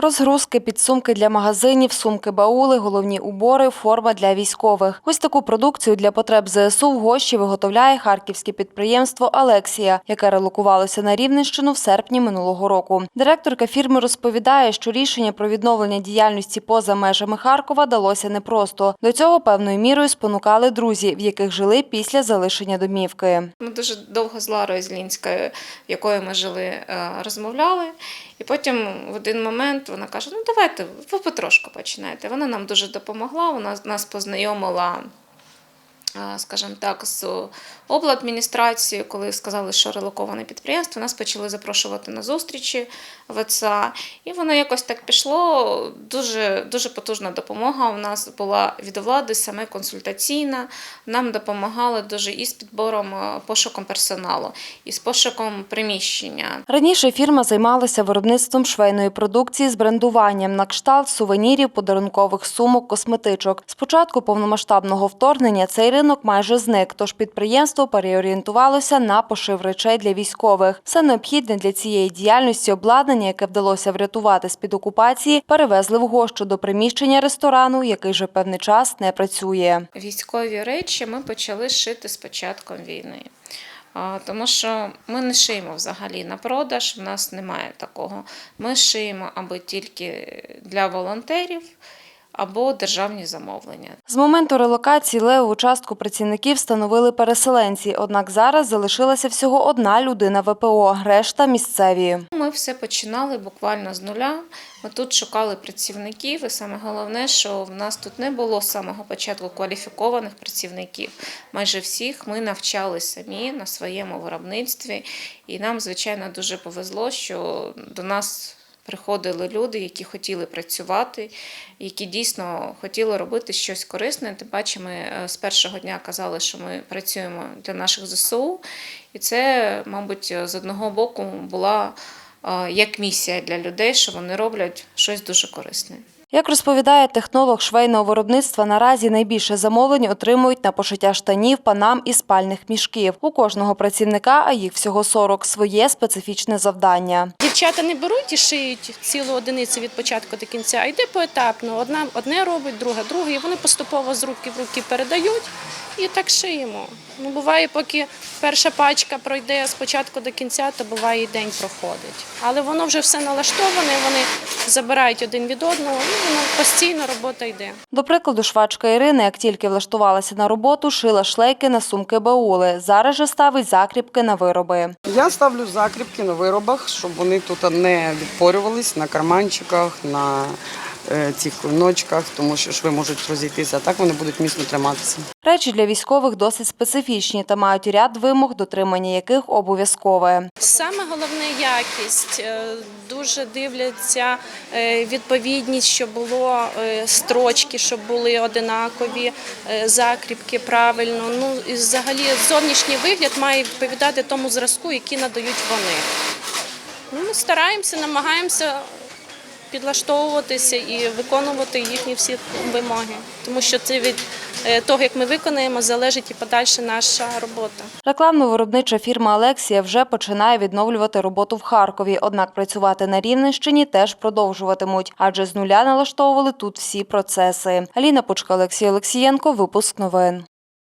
Розгрузки, підсумки для магазинів, сумки-баули, головні убори, форма для військових. Ось таку продукцію для потреб ЗСУ в Гощі виготовляє харківське підприємство «Алексія», яке релокувалося на Рівненщину в серпні минулого року. Директорка фірми розповідає, що рішення про відновлення діяльності поза межами Харкова далося непросто. До цього певною мірою спонукали друзі, в яких жили після залишення домівки. Ми дуже довго з Ларою Злінською, в ми жили, е, розмовляли. І потім в один момент вона каже: ну давайте, ви потрошку починайте. Вона нам дуже допомогла, вона нас познайомила. Скажімо так, з обладміністрацією, коли сказали, що релоковане підприємство, нас почали запрошувати на зустрічі в ЕЦА. І воно якось так пішло. Дуже, дуже потужна допомога у нас була від влади, саме консультаційна. Нам допомагали дуже і з підбором пошуком персоналу, і з пошуком приміщення. Раніше фірма займалася виробництвом швейної продукції з брендуванням на кшталт сувенірів, подарункових сумок, косметичок. З початку повномасштабного вторгнення цей ринок майже зник, тож підприємство переорієнтувалося на пошив речей для військових. Все необхідне для цієї діяльності обладнання, яке вдалося врятувати з-під окупації, перевезли в гощу до приміщення ресторану, який вже певний час не працює. Військові речі ми почали шити з початком війни. Тому що ми не шиємо взагалі на продаж, в нас немає такого. Ми шиємо або тільки для волонтерів, або державні замовлення. З моменту релокації левову частку працівників становили переселенці, однак зараз залишилася всього одна людина ВПО, решта місцеві. Ми все починали буквально з нуля. Ми тут шукали працівників, і саме головне, що в нас тут не було з самого початку кваліфікованих працівників. Майже всіх ми навчали самі на своєму виробництві, і нам, звичайно, дуже повезло, що до нас. Приходили люди, які хотіли працювати, які дійсно хотіли робити щось корисне. Тим паче, ми е, з першого дня казали, що ми працюємо для наших ЗСУ, і це, мабуть, з одного боку була е, як місія для людей, що вони роблять щось дуже корисне. Як розповідає технолог швейного виробництва, наразі найбільше замовлень отримують на пошиття штанів, панам і спальних мішків. У кожного працівника, а їх всього 40, своє специфічне завдання. Дівчата не беруть і шиють цілу одиницю від початку до кінця, а йде поетапно. Одна одне робить, друга друге, і вони поступово з руки в руки передають і так шиємо. Ну буває, поки перша пачка пройде з початку до кінця, то буває і день проходить. Але воно вже все налаштоване, вони забирають один від одного, і воно постійно робота йде. До прикладу, швачка Ірини, як тільки влаштувалася на роботу, шила шлейки на сумки баули. Зараз же ставить закріпки на вироби. Я ставлю закріпки на виробах, щоб вони тут не відпорювались на карманчиках, на цих клиночках, тому що шви можуть розійтися, а так вони будуть міцно триматися. Речі для військових досить специфічні та мають ряд вимог, дотримання яких обов'язкове. Саме головне якість. Е, Дуже дивляться е, відповідність, щоб було е, строчки, щоб були одинакові, е, закріпки правильно. Ну і взагалі зовнішній вигляд має відповідати тому зразку, який надають вони. Ну, ми стараємося, намагаємося підлаштовуватися і виконувати їхні всі вимоги, тому що це від е, того, як ми виконаємо, залежить і подальша наша робота. Рекламно-виробнича фірма Алексія вже починає відновлювати роботу в Харкові, однак працювати на Рівненщині теж продовжуватимуть, адже з нуля налаштовували тут всі процеси. Аліна Пучка, Олексій Олексієнко, випуск новин.